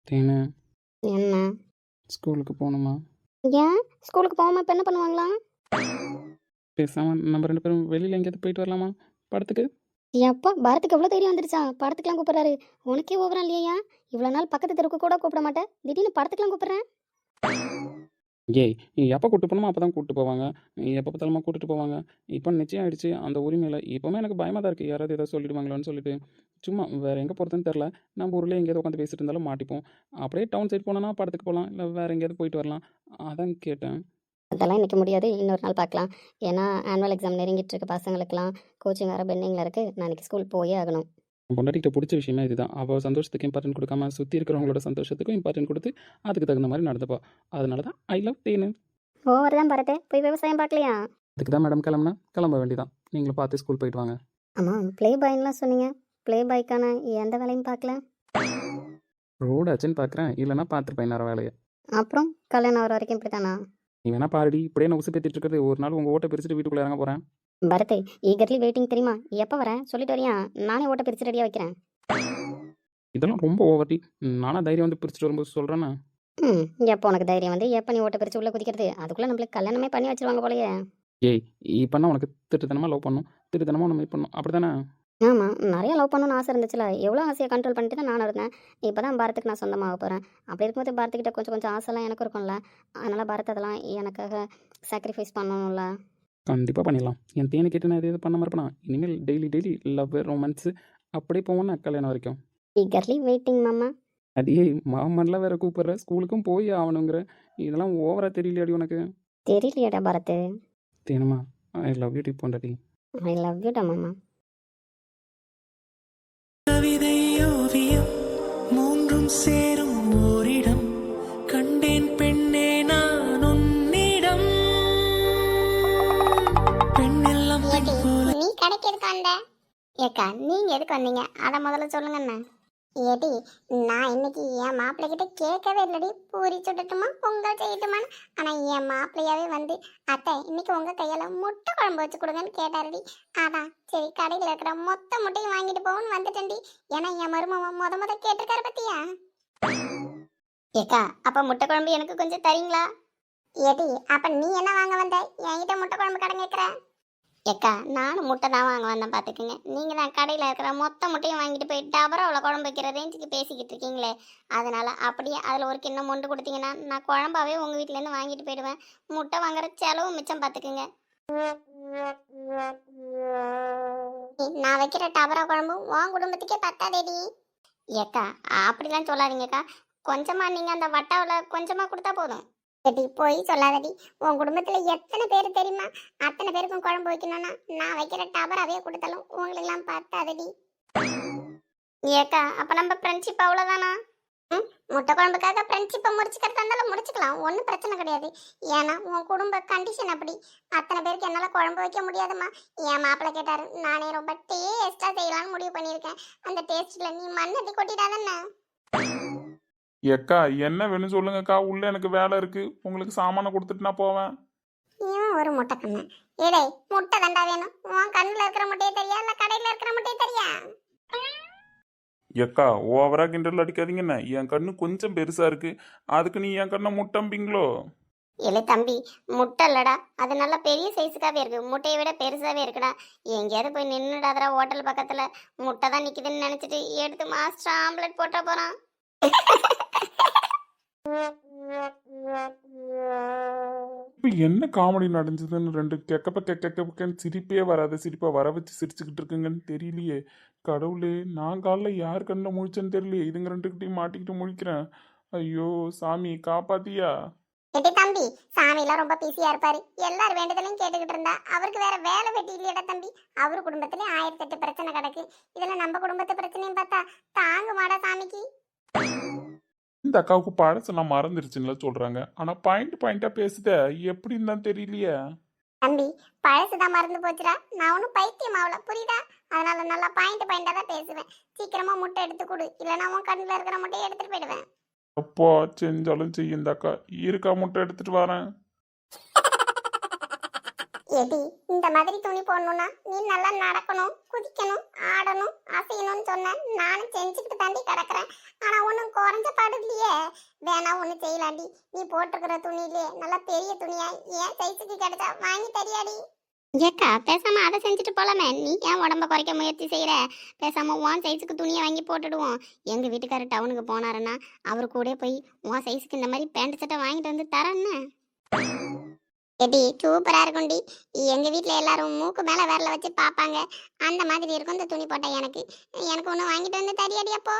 E: தேனு
D: என்ன?
E: ஸ்கூலுக்கு போகணுமா?
D: ஏன்? ஸ்கூலுக்கு போகாமல் இப்போ என்ன பண்ணுவாங்களா
E: பேசாமல் நம்ம ரெண்டு பேரும் வெளியில் எங்கேயாவது போயிட்டு வரலாமா? படத்துக்கு?
D: எப்பா பாரத்துக்கு எவ்வளோ தைரியம் வந்துருச்சா? படத்துக்குலாம் கூப்பிட்றாரு. உனக்கே ஓவரா இல்லையா? இவ்வளோ நாள் பக்கத்து தெருக்கு கூட கூப்பிட மாட்டேன். திடீர்னு படத்துக்குலாம் கூப்பிட்றேன்.
E: ஏய் எப்போ கூப்பிட்டு போகணுமோ அப்போ தான் கூப்பிட்டு போவாங்க எப்போ பார்த்தாலுமா கூப்பிட்டு போவாங்க. இப்போ நிச்சயம் ஆயிடுச்சு. அந்த உரிமையில் இப்போவுமே எனக்கு பயமாக தான் இருக்குது யாராவது ஏதாவது சொல்லிடுவாங்களோன்னு சொல்லிட்டு. சும்மா வேறு எங்கே போகிறதுன்னு தெரில நம்ம ஊர்லேயே எங்கேயாவது உட்காந்து பேசிட்டு இருந்தாலும் மாட்டிப்போம். அப்படியே டவுன் சைடு போனோன்னா படத்துக்கு போகலாம். இல்லை வேறு எங்கேயாவது போயிட்டு வரலாம். அதான் கேட்டேன்.
D: அதெல்லாம் இன்றைக்கி முடியாது. இன்னொரு நாள் பார்க்கலாம். ஏன்னா ஆனுவல் எக்ஸாம் நெருங்கிட்டு இருக்க பசங்களுக்குலாம் கோச்சிங் வேறு பெண்டிங்கில் இருக்குது நான் இன்னைக்கு ஸ்கூல் போயே ஆகணும்.
E: பொண்டாட்டிகிட்ட பிடிச்ச விஷயமே இதுதான். அவள் சந்தோஷத்துக்கு இம்பார்ட்டன்ட் கொடுக்காம சுற்றி இருக்கிறவங்களோட சந்தோஷத்துக்கும் இம்பார்ட்டன்ட் கொடுத்து அதுக்கு தகுந்த மாதிரி நடந்துப்பா. அதனால தான் ஐ லவ் தேனு.
D: ஓவர் தான் பரத்தே போய் விவசாயம் பார்க்கலையா?
E: அதுக்கு தான் மேடம் கிளம்புனா கிளம்ப வேண்டியதான் நீங்களும் பார்த்து ஸ்கூல் போயிட்டு வாங்க.
D: ஆமாம் ப்ளே பாய்லாம் சொன்னீங்க. ப்ளே பாய்க்கான எந்த வேலையும் பார்க்கல.
E: ரோடு ஆச்சுன்னு பார்க்குறேன் இல்லைன்னா பார்த்துருப்பேன் நேரம் வேலையை.
D: அப்புறம் கல்யாணம் ஆகிற வரைக்கும் இப்படி தானா
E: நீ வேணா பாருடி. இப்படியே நான் உசு பேத்திட்டு இருக்கிறது. ஒரு நாள் உங்கள் ஓட்டை பிரிச்சுட்டு வீட்டுக்குள்ளே இறங்க போகிறேன்
D: பரத்தை ஈகர்லி வெயிட்டிங் தெரியுமா? எப்போ வரேன் சொல்லிட்டு வரியா? நானே ஓட்ட பிரித்து ரெடியாக வைக்கிறேன்.
E: இதெல்லாம் ரொம்ப ஓவர்டி நானா தைரியம் வந்து பிரிச்சுட்டு வரும்போது சொல்கிறேன்னா
D: ம் எப்போ உனக்கு தைரியம் வந்து? எப்போ நீ ஓட்ட பிரித்து உள்ளே குதிக்கிறது? அதுக்குள்ளே நம்மளுக்கு கல்யாணமே பண்ணி வச்சிருவாங்க போலயே.
E: ஏய் இப்போனா உனக்கு? திட்டுத்தனமாக லவ் பண்ணும். திட்டுத்தனமாக உன்னை மீட் பண்ணும். அப்படி தானே
D: ஆமாம் நிறைய லவ் பண்ணணும்னு ஆசை இருந்துச்சுல. எவ்வளோ ஆசையை கண்ட்ரோல் பண்ணிட்டு தான் நானும் இருந்தேன். இப்போ தான் பாரத்துக்கு நான் சொந்தமாக போகிறேன் அப்படி இருக்கும்போது பாரத்துக்கிட்ட கொஞ்சம் கொஞ்சம் ஆசைலாம் எனக்கும் இருக்கும்ல. அதனால் பாரத் அதெல்லாம் எனக்காக சாக்ரிஃபைஸ் பண்ணணும்ல.
E: கண்டிப்பாக பண்ணிடலாம். என் தேனை கேட்டு நான் எது பண்ண மறப்பேனா? இனிமேல் டெய்லி டெய்லி லவ் ரொமான்ஸு அப்படியே போவோம்னா கல்யாணம் வரைக்கும்.
D: ஈகர்லி வெயிட்டிங் மாமா.
E: அதே மாமன்லாம் வேற கூப்பிடுற. ஸ்கூலுக்கும் போய் ஆகணுங்கிற. இதெல்லாம் ஓவரா தெரியலையாடி உனக்கு?
D: தெரியலையாடா பாரத்.
E: தேனுமா ஐ லவ் யூ டி பொண்டாட்டி.
D: ஐ லவ் யூடா மாமா.
A: ஓவியம் மூன்றும் சேரும் ஓரிடம். கண்டேன் பெண்ணே நான் உன்னிடம். பெண்ணெல்லாம் பெண் போல.
F: நீ கடைக்கு எதுக்கு வந்த? ஏக்கா நீங்க எதுக்கு வந்தீங்க? அத முதல்ல சொல்லுங்கண்ணா. ஏடி நான் இன்னைக்கு என் மாப்பிள்ளை கிட்ட கேட்கவே இல்லடி. பூரி சுடட்டுமா பொங்கல் செய்யட்டுமான்னு. ஆனா என் மாப்பிள்ளையாவே வந்து அத்தை இன்னைக்கு உங்க கையால முட்டை குழம்பு வச்சு கொடுங்கன்னு கேட்டாருடி. அதான் சரி கடையில் இருக்கிற மொத்த முட்டையும் வாங்கிட்டு போகணும்னு வந்துட்டேன்டி. ஏன்னா என் மருமவன் முத முத கேட்டிருக்காரு பத்தியா? ஏக்கா அப்ப முட்டை குழம்பு எனக்கு கொஞ்சம் தரீங்களா? ஏடி அப்ப நீ என்ன வாங்க வந்த? என்கிட்ட முட்டை குழம்பு கடை கேட்குற ஏக்கா நானும் முட்டை தான் வாங்க வந்தேன் பார்த்துக்குங்க நீங்கள் தான் கடையில் இருக்கிற மொத்த முட்டையும் வாங்கிட்டு போய் டபரா அவ்வளோ குழம்பு வைக்கிற ரேஞ்சுக்கு பேசிக்கிட்டு இருக்கீங்களே. அதனால் அப்படியே அதில் ஒரு கிண்ணம் மொண்டு கொடுத்தீங்கன்னா நான் குழம்பாவே உங்கள் வீட்டிலேருந்து வாங்கிட்டு போயிடுவேன். முட்டை வாங்குற செலவும் மிச்சம் பார்த்துக்குங்க நான் வைக்கிற டபரா குழம்பு உன் குடும்பத்துக்கே பத்தாதேடி. ஏக்கா அப்படிலாம் சொல்லாதீங்கக்கா. கொஞ்சமாக நீங்கள் அந்த வட்டாவில் கொஞ்சமாக கொடுத்தா போதும். ஏடி போய் சொல்லாதடி. உன் குடும்பத்துல எத்தனை பேர் தெரியுமா? அத்தனை பேருக்கும் குழம்பு வைக்கணும்னா நான் வைக்கிற டபராவே கொடுத்தாலும். உங்களுக்கெல்லாம் பார்த்தாதடி ஏக்கா அப்ப நம்ம ஃப்ரெண்ட்ஷிப் அவ்வளோதானா ம், முட்டை குழம்புக்காக ஃப்ரெண்ட்ஷிப்பை முடிச்சுக்கிறதா இருந்தாலும் முடிச்சுக்கலாம். ஒன்றும் பிரச்சனை கிடையாது. ஏன்னா உன் குடும்ப கண்டிஷன் அப்படி. அத்தனை பேருக்கு என்னால் குழம்பு வைக்க முடியாதும்மா. என் மாப்பிள்ளை கேட்டாரு நானே ரொம்ப டேஸ்ட்டாக செய்யலாம்னு முடிவு பண்ணியிருக்கேன். அந்த டேஸ்ட்டில் நீ மண்ணட்டி கொட்டிடாதண்ணா.
C: எக்கா என்ன வேணும் சொல்லுங்கக்கா. உள்ள எனக்கு வேலை இருக்கு. உங்களுக்கு சாமானை கொடுத்துட்டு நான் போவேன்.
F: இவன் ஒரு முட்டை கண்ணு. ஏடே முட்டை தண்டா வேணும். உன் கண்ணுல இருக்கிற முட்டையே தெரியா? இல்ல கடையில இருக்கிற முட்டையே தெரியா?
C: எக்கா ஓவரா கிண்டல் அடிக்காதீங்கண்ணே என் கண்ணு கொஞ்சம் பெருசா இருக்கு. அதுக்கு நீ என் கண்ணை முட்டம்பிங்களோ?
F: இல்லை தம்பி முட்டை இல்லடா. அது நல்லா பெரிய சைஸுக்காவே இருக்கு. முட்டையை விட பெருசாவே இருக்குடா. எங்கேயாவது போய் நின்றுடாதடா ஹோட்டல் பக்கத்துல. முட்டை தான் நிக்குதுன்னு நினைச்சிட்டு எடுத்து மாஸ்டர் ஆம்லெட் போட்டா போறான்.
C: இப்போ என்ன காமெடி நடந்ததுன்னு ரெண்டு கெக்கப்ப கெக்கப்பக்கன்னு சிரிப்பே வராத. சிரிப்பா வர வச்சு சிரிச்சுக்கிட்டு இருக்குங்கன்னு தெரியலையே. கடவுளே நான் காலைல யார் கண்ணில் முழிச்சேன்னு தெரியலையே. இதுங்க ரெண்டுக்கிட்டையும் மாட்டிக்கிட்டு முழிக்கிறேன். ஐயோ சாமி காப்பாத்தியா?
F: எட்டி தம்பி சாமியெல்லாம் ரொம்ப பிஸியா இருப்பாரு. எல்லார் வேண்டுதலையும் கேட்டுக்கிட்டு இருந்தா அவருக்கு வேற வேலை வெட்டி இல்லையடா தம்பி. அவர் குடும்பத்துல ஆயிரத்தி எட்டு பிரச்சனை கிடக்கு. இதுல நம்ம குடும்பத்து பிரச்சனையும் பார்த்தா தாங்குமாடா சாமிக்கு?
C: இந்த அக்காவுக்கு பழசெல்லாம் மறந்துருச்சுன்னு சொல்றாங்க. ஆனா பாயிண்ட் பாயிண்டா பேசுத எப்படின்னு தான் தெரியலையே.
F: தம்பி பழசுதான் மறந்து போச்சுடா. நான் ஒன்றும் பைத்தியம் ஆகல புரியுதா? அதனால நல்லா பாயிண்ட் பாயிண்டா தான் பேசுவேன். சீக்கிரமா முட்டை எடுத்து கொடு. இல்லைன்னா உன் கண்ணில் இருக்கிற முட்டையை எடுத்துட்டு போயிடுவேன்.
C: அப்பா செஞ்சாலும் செய்யும் இந்த அக்கா. இருக்கா முட்டை எடுத்துட்டு வரேன்.
F: எடி இந்த மாதிரி துணி போடணும்னா நீ நல்லா நடக்கணும் குதிக்கணும் ஆடணும் அசையணும்னு சொன்ன நானும் செஞ்சுக்கிட்டு தாண்டி கிடக்குறேன். ஆனா ஒன்றும் குறைஞ்ச பாடு இல்லையே. வேணா ஒன்று செய்யலாண்டி. நீ போட்டிருக்கிற துணியிலே நல்லா பெரிய துணியா ஏன் சைஸுக்கு கிடைச்சா வாங்கி தரியாடி. ஏக்கா பேசாம அதை செஞ்சுட்டு போலாமே. நீ ஏன் உடம்ப குறைக்க முயற்சி செய்யற பேசாம உன் சைஸுக்கு துணியை வாங்கி போட்டுடுவோம். எங்க வீட்டுக்காரர் டவுனுக்கு போனாருன்னா அவர் கூட போய் உன் சைஸுக்கு இந்த மாதிரி பேண்ட் சட்டை வாங்கிட்டு வந்து தரேன்னு எடி சூப்பரா இருக்கும்டி. எங்க வீட்ல எல்லாரும் மூக்கு மேல விரல வச்சு பாப்பாங்க. அந்த மாதிரி இருக்கும் இந்த துணி போட்டா எனக்கு. எனக்கு ஒண்ணு வாங்கிட்டு வந்து தரியாடி அப்போ.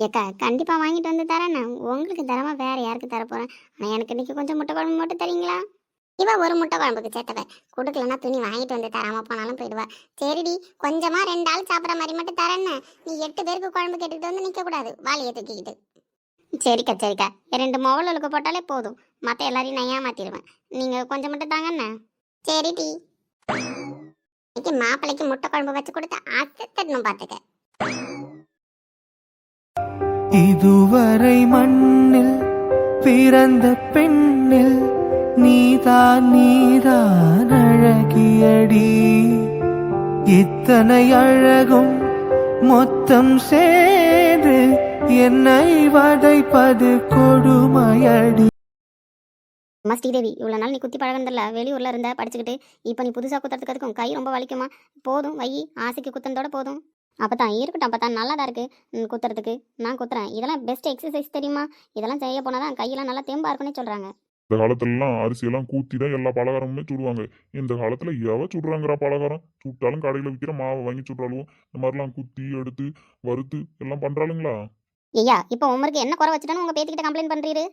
F: ஏக்கா கண்டிப்பா வாங்கிட்டு வந்து தரேன் உங்களுக்கு தரமா வேற யாருக்கு தர போறேன்? ஆனா எனக்கு இன்னைக்கு கொஞ்சம் முட்டை குழம்பு மட்டும் தரீங்களா? இவ ஒரு முட்டை குழம்புக்கு சேர்த்தவ. கொடுக்கலன்னா துணி வாங்கிட்டு வந்து தராம போனாலும் போயிடுவா. சரிடி கொஞ்சமா ரெண்டு ஆள் சாப்பிட்ற மாதிரி மட்டும் தரேன்னு. நீ எட்டு பேருக்கு குழம்பு கேட்டுக்கிட்டு வந்து நிக்க கூடாது வாளியை தூக்கிக்கிட்டு. சரிக்கா சரிக்கா. ரெண்டு மொவலுக்கு போட்டாலே போதும். மற்ற எல்லாரையும் நான் ஏமாத்திடுவேன். நீங்க கொஞ்சம் மட்டும் தாங்கண்ணே சரி டி. இன்னைக்கு மாப்பிள்ளைக்கு முட்டை குழம்பு வச்சு கொடுத்து அசத்தணும் பார்த்துக்க
A: இதுவரை மண்ணில் பிறந்த பெண்ணில் நீதான் நீதான் அழகியடி. இத்தனை அழகும் மொத்தம் சேர்ந்து என்னை வதைப்பது கொடுமையடி.
D: அம்மா ஸ்ரீதேவி இவ்வளோ நாள் நீ குத்தி பழகினதில்ல. வெளியூரில் இருந்த படிச்சுக்கிட்டு இப்போ நீ புதுசாக குத்துறதுக்கு அதுக்கும் கை ரொம்ப வலிக்குமா? போதும் வை. ஆசைக்கு குத்துனதோட போதும். அப்போ தான் இருக்கட்டும் அப்போ தான் நல்லா தான் இருக்குது குத்துறதுக்கு. நான் குத்துறேன். இதெல்லாம் பெஸ்ட் எக்ஸசைஸ் தெரியுமா? இதெல்லாம் செய்ய போனால் தான் கையெல்லாம் நல்லா தெம்பா இருக்குன்னு சொல்கிறாங்க
C: இந்த காலத்துலலாம் அரிசியெல்லாம் கூத்தி தான் எல்லா பலகாரமுமே சுடுவாங்க. இந்த காலத்துல எவ சுடுறாங்கறா பலகாரம்? சுட்டாலும் கடையில விற்கிற மாவை வாங்கி சுடுறாளுவோ. இந்த மாதிரிலாம் குத்தி எடுத்து வறுத்து எல்லாம் பண்றாளுங்களா?
D: ஐயா இப்போ உமருக்கு என்ன குறை வச்சுட்டான்னு உங்கள் பேத்திக்கிட்ட கம்ப்ளைண்ட் பண்ணுறீரு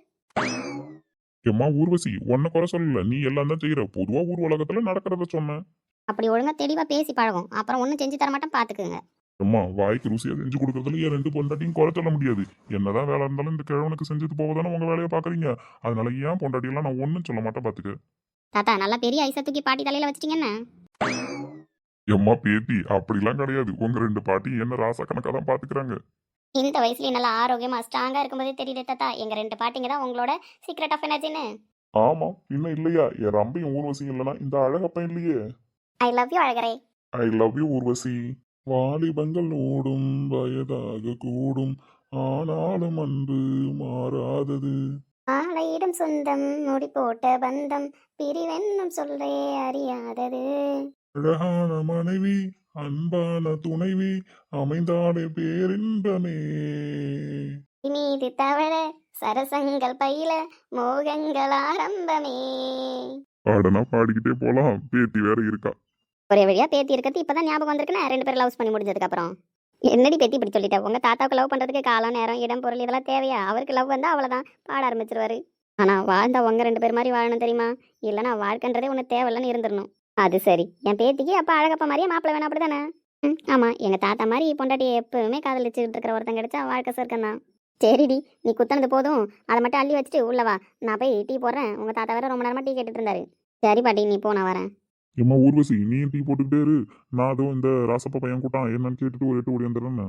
C: எம்மா ஊர்வசி உன்னை குறை சொல்லல. நீ எல்லாம் தான் செய்யற பொதுவா ஊர் உலகத்துல நடக்கிறத சொன்னேன்
D: அப்படி ஒழுங்காக தெளிவாக பேசி பழகும். அப்புறம் ஒன்றும் செஞ்சு தர மாட்டேன் பார்த்துக்குங்க
C: அம்மா வாய்க்கு ருசியா செஞ்சு கொடுக்கறதுல என் ரெண்டு பொண்டாட்டியும் குறை சொல்ல முடியாது. என்னதான் வேலை இருந்தாலும் இந்த கிழவனுக்கு செஞ்சது போவதானே உங்க வேலையை பாக்குறீங்க? அதனால ஏன் பொண்டாட்டியெல்லாம் நான் ஒன்றும் சொல்ல மாட்டேன் பாத்துக்க.
D: தாத்தா நல்லா பெரிய ஐசை தூக்கி பாட்டி தலையில் வச்சிட்டிங்கன்னு
C: எம்மா பேத்தி அப்படிலாம் கிடையாது. உங்க ரெண்டு பாட்டி என்ன ராசா கணக்கா தான் பாத்துக்கிறாங்க.
D: இந்த வயசுலயே நல்லா ஆரோக்கியமாக ஸ்ட்ராங்காக இருக்கும்போதே தெரியுது தாத்தா. எங்கள் ரெண்டு பாட்டிங்க தான் உங்களோட சீக்ரெட் ஆஃப் எனர்ஜின்னு
C: ஆமா இன்னும் இல்லையா? என் ரம்பையும் ஊர்வசியும் இல்லைன்னா இந்த அழகப்பன் இல்லையே.
D: I love you அழகரே.
C: I love you Urvashi. வாலிபங்கள் ஓடும் வயதாக கூடும். ஆனாலும் அன்பு மாறாதது.
D: ஆலையிடும் சொந்தம் முடி போட்ட பந்தம் பிரிவென்னும் சொல்லே அறியாதது.
C: அழகான மனைவி அன்பான துணைவி அமைந்தாலே பேரின்பமே
D: மீது தவழ சரசங்கள் பயில மோகங்கள் ஆரம்பமே.
C: பாடனா பாடிக்கிட்டே போலாம். பேத்தி வேற இருக்கா?
D: ஒரே வழியா பேத்தி இருக்கிறது இப்பதான் ஞாபகம் வந்திருக்குன்னு ரெண்டு பேரும் லவ்ஸ் பண்ணி முடிஞ்சதுக்கு அப்புறம் என்னடி பேத்தி இப்படி சொல்லிட்ட? உங்க தாத்தாவுக்கு லவ் பண்றதுக்கு காலம் நேரம் இடம் பொருள் இதெல்லாம் தேவையா? அவருக்கு லவ் வந்தா அவ்வளவுதான். பாட ஆரம்பிச்சிருவாரு. ஆனா வாழ்ந்தா உங்க ரெண்டு பேர் மாதிரி வாழணும் தெரியுமா? இல்லைன்னா வாழ்க்கைன்றதே உனக்கு தேவையில்லைன்னு இருந்துடணும். அது சரி. என் பேத்திக்கு அப்ப அழகப்பா மாதிரியே மாப்பிள்ளை வேணும் அப்படிதானே ம், ஆமா. எங்க தாத்தா மாதிரி பொண்டாட்டியை எப்பவுமே காதலிச்சுட்டு இருக்கிற ஒருத்தன் கிடைச்சா வாழ்க்கை சொர்க்கம் தான். சரிடி நீ குத்துனது போதும். அதை மட்டும் அள்ளி வச்சுட்டு உள்ள வா. நான் போய் டீ போடுறேன். உங்க தாத்தா வேற ரொம்ப நேரமா டீ கேட்டுட்டு இருந்தாரு சரி பாட்டி நீ போ நான் வரேன்.
C: எம்மா ஊர்வசி நீ டீ போட்டுக்கிட்டே இரு. நான் அதுவும் இந்த ராசப்பா பையன் கூட்டான் என்னன்னு கேட்டுட்டு ஒரு எட்டு ஓடி வந்துடுறேன்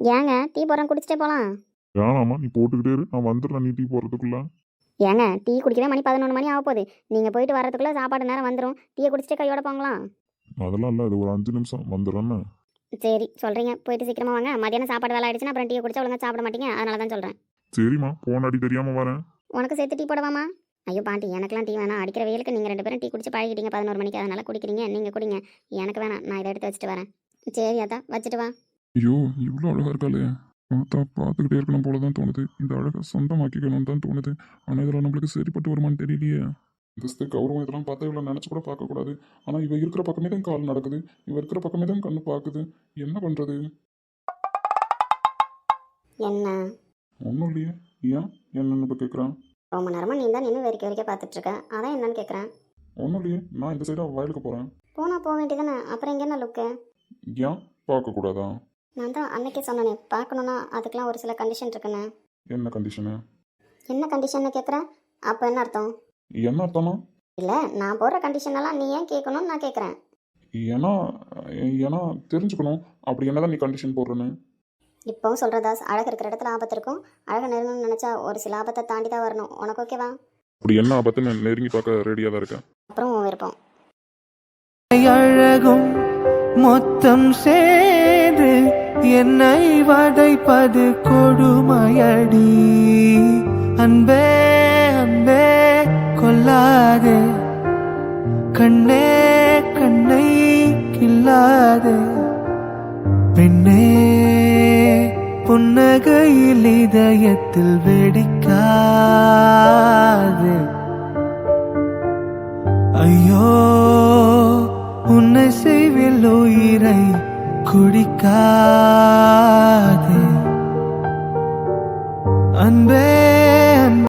D: ஏங்க டீ போடுறேன் குடிச்சிட்டே போலாம்.
C: வேணாமா நீ போட்டுக்கிட்டே இரு. நான் வந்துடுறேன் நீ டீ போடுறதுக்குள்ள.
D: ஏங்க டீ குடிக்கவே மணி பதினொன்று மணி ஆக போகுது. நீங்கள் போயிட்டு வரதுக்குள்ளே சாப்பாடு நேரம் வந்துடும் டீயை குடிச்சிட்டு கையோட போங்களாம்.
C: அதெல்லாம் இல்லை அது ஒரு அஞ்சு நிமிஷம் வந்துடுறேன்னு
D: சரி சொல்கிறீங்க போயிட்டு சீக்கிரமா வாங்க. மதியானம் சாப்பாடு வேலை ஆயிடுச்சுன்னா அப்புறம் டீயை குடிச்சா ஒழுங்கா சாப்பிட மாட்டீங்க. அதனால தான் சொல்கிறேன்
C: சரிம்மா போனாடி தெரியாம வரேன்.
D: உனக்கு சேர்த்து டீ போடவாமா? ஐயோ பாட்டி எனக்கெல்லாம் டீ வேணாம். அடிக்கிற வெயிலுக்கு நீங்கள் ரெண்டு பேரும் டீ குடிச்சு பழகிட்டீங்க பதினோரு மணிக்கு. அதனால குடிக்கிறீங்க. நீங்கள் குடிங்க. எனக்கு வேணாம். நான் இதை எடுத்து வச்சுட்டு வரேன். சரி அதான். வச்சுட்டு வா.
C: ஐயோ இவ்வளோ அழகா இருக்காளே. பார்த்தா பார்த்துக்கிட்டே இருக்கணும் போல தான் தோணுது. இந்த அழகை சொந்தமாக்கிக்கணும்னு தான் தோணுது. ஆனால் இதெல்லாம் நம்மளுக்கு சரிப்பட்டு வருமான்னு தெரியலையே. இந்த கௌரவம் இதெல்லாம் பார்த்தா இவ்வளோ நினச்சி கூட பார்க்கக்கூடாது ஆனால் இவ இருக்கிற பக்கமே தான் கால் நடக்குது. இவ இருக்கிற பக்கமே தான் கண்ணு பார்க்குது. என்ன பண்ணுறது
D: என்ன?
C: ஒன்றும் இல்லையே. ஏன்? என்னன்னு இப்போ கேட்குறான்?
D: ரொம்ப நேரமாக நீ தான் நின்று வெறிக்க வெறிக்க பார்த்துட்டு இருக்க அதான் என்னன்னு கேட்குறேன்.
C: ஒன்றும் இல்லையே. நான் இந்த சைடாக வயலுக்கு போகிறேன்
D: போனால் போக வேண்டியதானே அப்புறம் இங்கே என்ன லுக்கு
C: ஏன்? பார்க்கக்கூடாதா
D: நான் தான் அன்னைக்கே சொன்னேனே பார்க்கணுன்னா அதுக்கெலாம் ஒரு சில கண்டிஷன் இருக்குண்ணே
C: என்ன கண்டிஷனு
D: என்ன கண்டிஷன்னு கேட்குறேன் அப்போ என்ன அர்த்தம்?
C: என்ன அர்த்தம்னா
D: இல்லை நான் போடுற கண்டிஷன் எல்லாம் நீ ஏன் கேட்கணும்னு நான் கேட்குறேன்
C: ஏன்னா ஏன்னா தெரிஞ்சுக்கணும் அப்படி என்னதான் நீ கண்டிஷன் போடுறேன்னு.
D: இப்போவும் சொல்கிறதா அழகு இருக்கிற இடத்துல ஆபத்து இருக்கும். அழகை நெருங்கணும்னு நினச்சா ஒரு சில ஆபத்தை தாண்டி தான் வரணும். உனக்கு ஓகேவா
C: அப்படி என்ன ஆபத்து நான் நெருங்கி பார்க்க ரெடியாக தான் இருக்கேன்.
D: அப்புறம் உன் விருப்பம்.
A: அழகும் மொத்தம் சேர்ந்து என்னை வதைப்பது கொடுமையடி. அன்பே அன்பே கொல்லாதே. கண்ணே கண்ணை கில்லாதே பெண்ணே புன்னகையில் இதயத்தில் வெடிக்காது. ஐயோ உன்னை செய்வில் உயிரை குடிக்காதே. அன்பே